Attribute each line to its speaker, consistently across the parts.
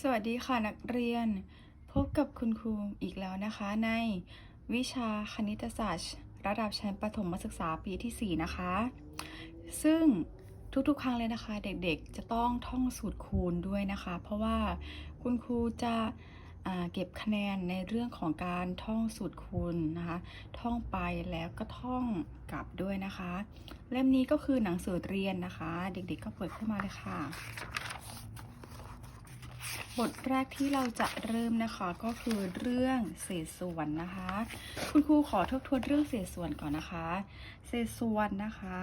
Speaker 1: สวัสดีค่ะนักเรียน พบกับคุณครูอีกแล้วนะคะ ในวิชาคณิตศาสตร์ ระดับชั้นประถมศึกษาปีที่ 4 นะคะ ซึ่งทุกๆ ครั้งเลยนะคะ เด็กๆ จะต้องท่องสูตรคูณด้วยนะคะ เพราะว่าคุณครูจะเก็บคะแนนในเรื่องของการท่องสูตรคูณนะคะ ท่องไปแล้วก็ท่องกลับด้วยนะคะ เล่มนี้ก็คือหนังสือเรียนนะคะ เด็กๆ ก็เปิดขึ้นมาเลยค่ะ บทแรกที่เราจะเริ่มนะคะก็คือเรื่องเศษส่วนนะคะ คุณครูขอทบทวนเรื่องเศษส่วนก่อนนะคะ เศษส่วนนะคะ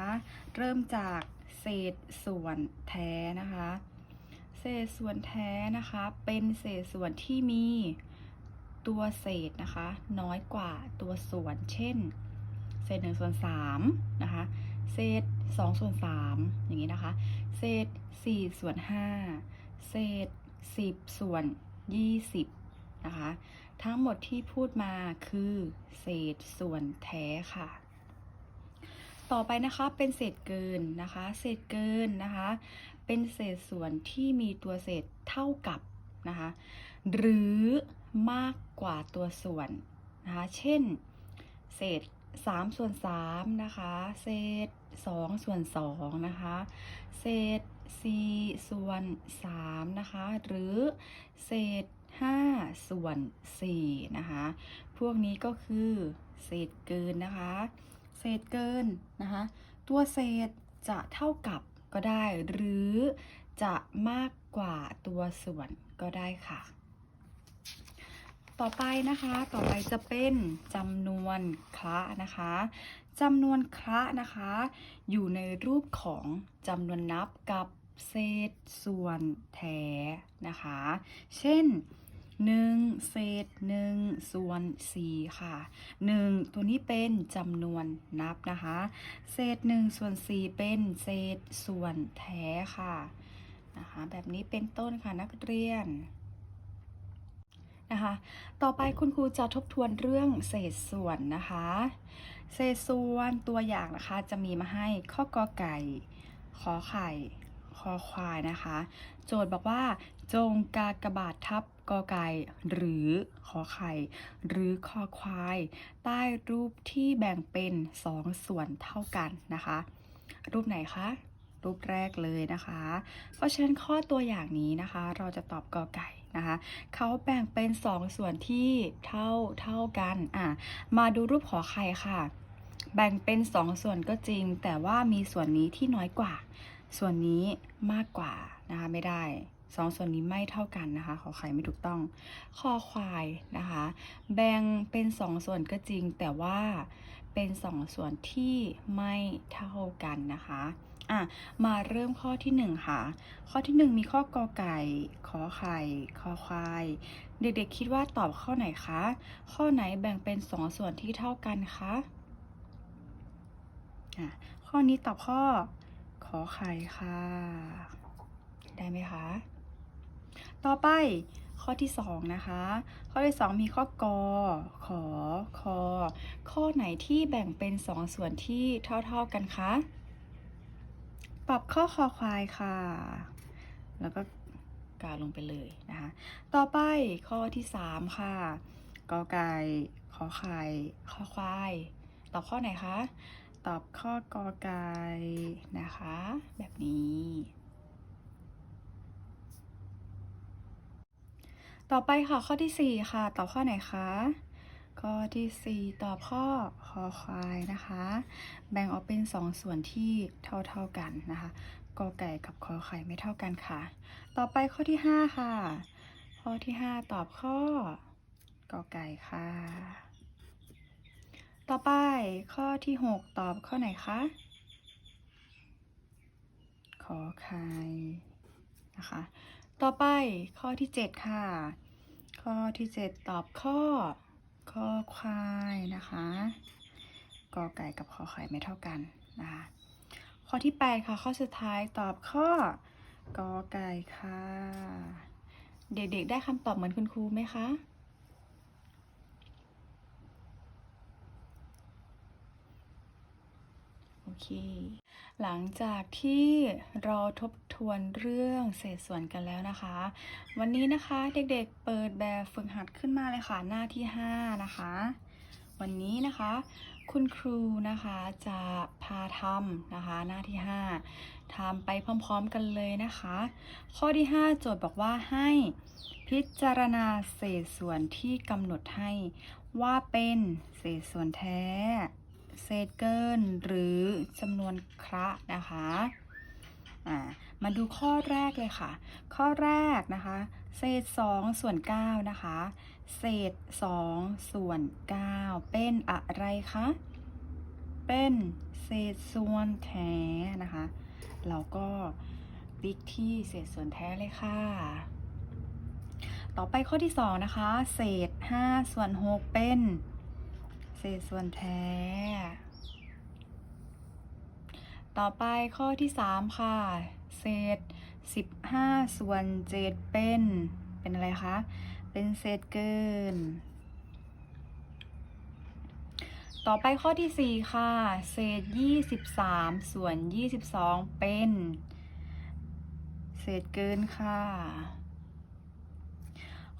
Speaker 1: เริ่มจากเศษส่วนแท้นะคะ เศษส่วนแท้นะคะ เป็นเศษส่วนที่มีตัวเศษนะคะ น้อยกว่าตัวส่วน เช่น เศษ1ส่วน3นะคะ เศษ2ส่วน3อย่างนี้นะคะ เศษ4ส่วน5เศษ 10 ส่วน 20 นะคะ ทั้งหมดที่พูดมาคือเศษส่วนแท้ค่ะ ต่อไปนะคะเป็นเศษเกินนะคะ เศษเกินนะคะ เป็นเศษส่วนที่มีตัวเศษเท่ากับนะคะ หรือมากกว่าตัวส่วนนะคะ เช่น เศษ3ส่วน3นะคะ เศษ2ส่วน2นะคะ เศษ 4 ส่วน 3 นะคะ หรือเศษ 5 ส่วน 4 นะคะ พวกนี้ก็คือเศษเกินนะคะ เศษเกินนะคะ ตัวเศษจะเท่ากับก็ได้ หรือจะมากกว่าตัวส่วนก็ได้ค่ะ ต่อไปนะคะ ต่อไปจะเป็นจำนวนคละนะคะจำนวนคละนะคะ อยู่ในรูปของจำนวนนับกับ เศษส่วนแท้นะคะ เช่น1เศษ1ส่วน4ค่ะ 1 ตัวนี้เป็นจำนวนนับนะคะ เศษ1ส่วน4เป็นเศษส่วนแท้ค่ะนะคะแบบนี้เป็นต้นค่ะนักเรียนนะคะต่อไปคุณครูจะทบทวนเรื่องเศษส่วนนะคะ เศษส่วนตัวอย่างนะคะจะมีมาให้ข้อกอไก่ ขอไข่ คอควายนะคะ โจทย์บอกว่า จงกากบาททับกอไก่หรือขอไข่ หรือคอควาย ใต้รูปที่แบ่งเป็นสองส่วนเท่ากันนะคะ รูปไหนคะรูปแรกเลยนะคะ เพราะฉะนั้นข้อตัวอย่างนี้นะคะ เราจะตอบกอไก่นะคะเขาแบ่งเป็น 2 ส่วนที่เท่าเท่ากันอะมาดูรูปขอไข่ค่ะ แบ่งเป็น 2 ส่วนก็จริง แต่ว่ามีส่วนนี้ที่น้อยกว่า ส่วนนี้มากกว่านะคะไม่ได้สองส่วนนี้ไม่เท่ากันนะคะ ขอไข่ไม่ถูกต้อง คอควายนะคะ แบ่งเป็น2ส่วนก็จริง แต่ว่าเป็น2ส่วนที่ไม่เท่ากันนะคะอะมาเริ่มข้อที่ 1 ค่ะ ข้อที่ 1 มีข้อกอไก่ ขอไข่ คอควาย เด็กๆคิดว่าตอบข้อไหนคะ ข้อไหนแบ่งเป็น2ส่วนที่เท่ากันคะอะข้อนี้ตอบข้อ ขอไข่ค่ะ ได้ไหมคะ ต่อไปข้อที่2นะคะ ข้อที่2มีข้อกอขอคอข้อไหนที่แบ่งเป็น2ส่วนที่เท่าๆกันคะ ปรับข้อคอควายค่ะ แล้วก็กาลงไปเลยนะคะ ต่อไปข้อที่3ค่ะกอไก่ขอไข่คอควาย ตอบข้อไหนคะ ตอบข้อกอไก่นะคะ แบบนี้ ต่อไปค่ะข้อที่ 4 ค่ะ ตอบข้อไหนคะข้อที่ 4 ตอบข้อคอควายนะคะ แบ่งออกเป็น 2 ส่วนที่เท่าเท่าๆกันนะคะกอไก่กับคอไข่ไม่เท่ากันค่ะ ต่อไปข้อที่ 5 ค่ะ ข้อที่ 5 ตอบข้อกอไก่ค่ะ ต่อไปข้อที่ 6 ตอบข้อไหนคะ ขอไข่นะคะ ต่อไปข้อที่ 7 ค่ะ ข้อที่ 7 ตอบข้อข้อควายนะคะกอไก่กับขอไข่ไม่เท่ากันนะคะข้อที่ 8 ค่ะ ข้อสุดท้ายตอบข้อกอไก่ค่ะ เด็กๆได้คำตอบเหมือนคุณครูไหมคะ โอ เค หลังจากที่เราทบทวนเรื่องเศษส่วนกันแล้วนะคะ วันนี้นะคะเด็กๆเปิดแบบฝึกหัดขึ้นมาเลยค่ะหน้าที่ 5 นะคะ วันนี้นะคะคุณครูนะคะจะพาทำนะคะหน้าที่ 5ทำไปพร้อมๆกันเลยนะคะ ข้อที่ 5 โจทย์บอกว่าให้พิจารณาเศษส่วนที่กำหนดให้ว่าเป็นเศษส่วนแท้ เศษเกิน หรือจำนวนคระนะคะมาดูข้อแรกเลยค่ะ ข้อแรกนะคะ เศษ 2 ส่วน 9 นะคะ เศษ 2 ส่วน 9 เป็นอะไรคะ เป็นเศษส่วนแท้นะคะ เราก็ติ๊กที่เศษส่วนแท้เลยค่ะ ต่อไปข้อที่ 2 นะคะ เศษ 5 ส่วน 6 เป็น เศษส่วนแท้ ต่อไปข้อที่ 3 ค่ะ เศษ 15 ส่วน 7 เป็น เป็นอะไรคะ เป็นเศษเกิน ต่อไปข้อที่ 4 ค่ะ เศษ 23 ส่วน 22 เป็น เศษเกินค่ะ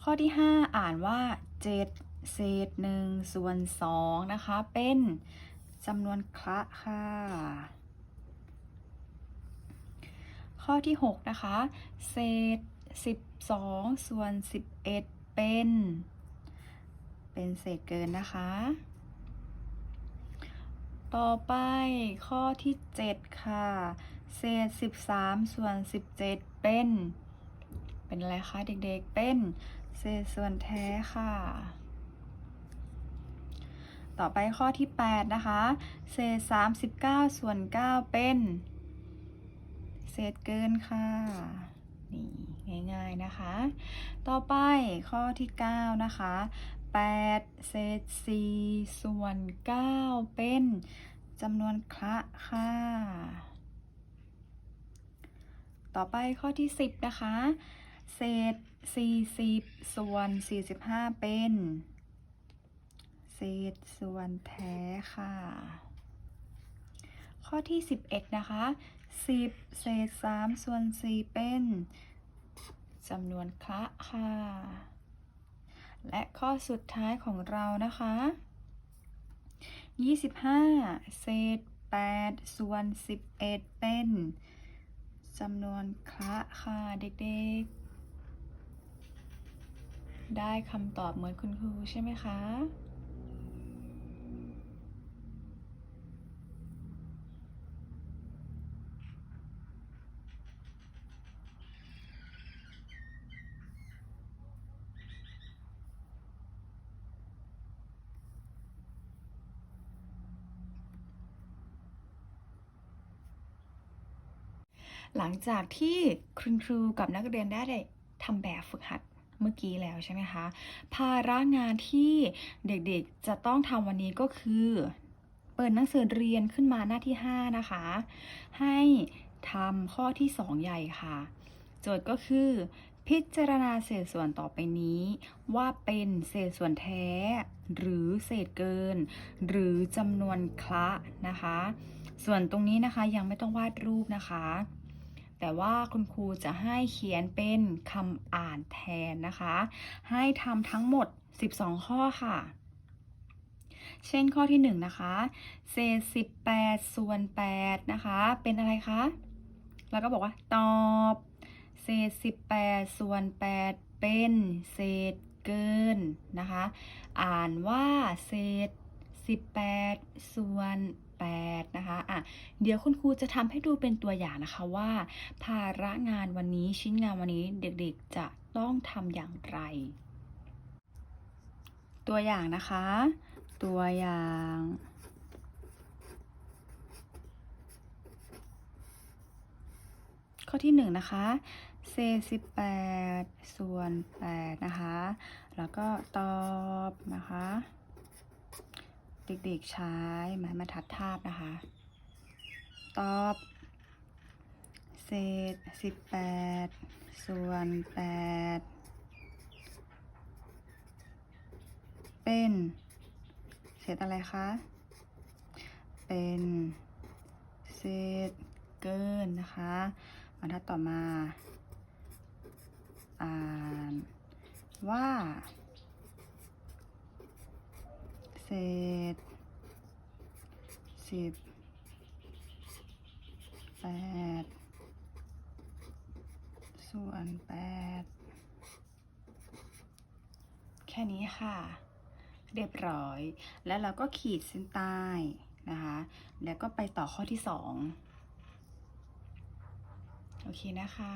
Speaker 1: ข้อที่ 5 อ่านว่า 7 เศษ1ส่วน2นะคะ เป็นจำนวนคละค่ะ ข้อที่ 6 นะคะ เศษ 12 ส่วน 11 เป็น เป็นเศษเกินนะคะ ต่อไปข้อที่ 7 ค่ะ เศษ 13 ส่วน 17 เป็น เป็นอะไรคะเด็กๆ เป็นเศษส่วนแท้ค่ะ ต่อไปข้อที่ 8 นะคะ เศษ 39 ส่วน 9 เป็น เศษเกินค่ะ นี่ ง่ายๆนะคะ ต่อไปข้อที่ 9 นะคะ 8 เศษ 4 ส่วน 9 เป็นจำนวนคละค่ะ ต่อไปข้อที่ 10 นะคะ เศษ 40 ส่วน 45 เป็น ศษส่วนแท้ค่ะ ข้อที่ 11 นะคะ 10 เศษ 3 ส่วน 4 เป็นจำนวนคละค่ะ และข้อสุดท้ายของเรานะคะ 25 เศษ 8 ส่วน 11 เป็นจำนวนคละค่ะเด็กๆ ได้คำตอบเหมือนคุณครูใช่ไหมคะ หลังจากที่คุณครูกับนักเรียนได้ทำแบบฝึกหัดเมื่อกี้แล้วใช่ไหมคะ ภาระงานที่เด็กๆจะต้องทำวันนี้ก็คือ เปิดหนังสือเรียนขึ้นมาหน้าที่ 5 นะคะ ให้ทำข้อที่ 2 ใหญ่ค่ะ โจทย์ก็คือ พิจารณาเศษส่วนต่อไปนี้ ว่าเป็นเศษส่วนแท้ หรือเศษเกิน หรือจำนวนคละนะคะ ส่วนตรงนี้นะคะยังไม่ต้องวาดรูปนะคะ แต่ว่าคุณครูจะให้เขียนเป็นคำอ่านแทนนะคะ ให้ทำทั้งหมด 12 ข้อค่ะ เช่นข้อที่ 1 นะคะเศษ18 ส่วน 8 นะคะ เป็นอะไรคะ แล้วก็บอกว่าตอบเศษ18 ส่วน 8 เป็นเศษเกินนะคะ อ่านว่าเศษ18 ส่วน 8นะคะอะเดี๋ยวคุณครูจะทำให้ดูเป็นตัวอย่างนะคะว่า ภาระงานวันนี้ชิ้นงานวันนี้เด็กๆจะต้องทำอย่างไร ตัวอย่างนะคะ ตัวอย่างข้อที่ 1 นะคะเศษ18ส่วน8นะคะ แล้วก็ตอบนะคะ เด็กๆใช้ไม้บรรทัดทาบนะคะ ตอบ เศษ 18 ส่วน 8 เป็น เศษอะไรคะ เป็นเศษเกินนะคะบรรทัดต่อมา อ่านว่า ษสิบแปดส่วนแปดแค่นี้ค่ะ เรียบร้อย แล้วเราก็ขีดเส้นใต้นะคะ แล้วก็ไปต่อข้อที่สองโอเคนะคะ